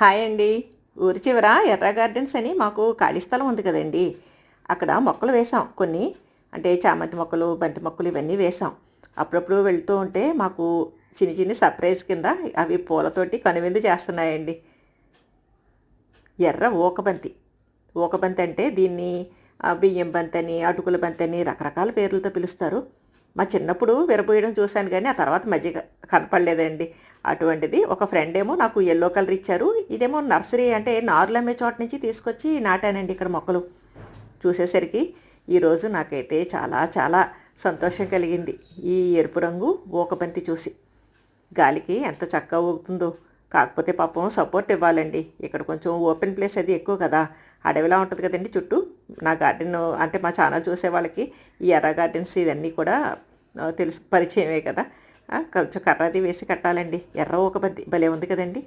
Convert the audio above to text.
Hi అండి. ఊరి చివర ఎర్ర గార్డెన్స్ అని మాకు ఖాళీ స్థలం ఉంది కదండి. అక్కడ మొక్కలు వేసాం. కొన్ని అంటే చామంతి మొక్కలు బంతి మొక్కలు ఇవన్నీ వేసాం. అప్పుడప్పుడు వెళ్తూ ఉంటే మాకు చిన్ని చిన్ని సర్ప్రైజ్ కింద అవి పూలతోటి కనువిందు చేస్తున్నాయండి. ఎర్ర ఊకబంతి ఊకబంతి అంటే దీన్ని బియ్యం బంతి అని అటుకుల బంతి అని రకరకాల పేర్లతో పిలుస్తారు. మా చిన్నప్పుడు విరపోయడం చూశాను కానీ ఆ తర్వాత మధ్య కనపడలేదండి. అటువంటిది ఒక ఫ్రెండ్ ఏమో నాకు ఎల్లో కలర్ ఇచ్చారు. ఇదేమో నర్సరీ అంటే నార్లు అమ్మే చోట నుంచి తీసుకొచ్చి నాటానండి ఇక్కడ మొక్కలు. చూసేసరికి ఈరోజు నాకైతే చాలా చాలా సంతోషం కలిగింది. ఈ ఎరుపు రంగు ఊకబంతి చూసి. గాలికి ఎంత చక్కగా ఊగుతుందో. కాకపోతే పాపం సపోర్ట్ ఇవ్వాలండి. ఇక్కడ కొంచెం ఓపెన్ ప్లేస్ అది ఎక్కువ కదా. అడవిలా ఉంటుంది కదండి చుట్టూ. నా గార్డెన్ అంటే మా ఛానల్ చూసే వాళ్ళకి ఈ ఎర్ర గార్డెన్స్ ఇవన్నీ కూడా తెలుసు పరిచయమే కదా. కొంచెం కర్ర అది వేసి కట్టాలండి. ఎర్ర ఒక బంతి. భలే ఉంది కదండి.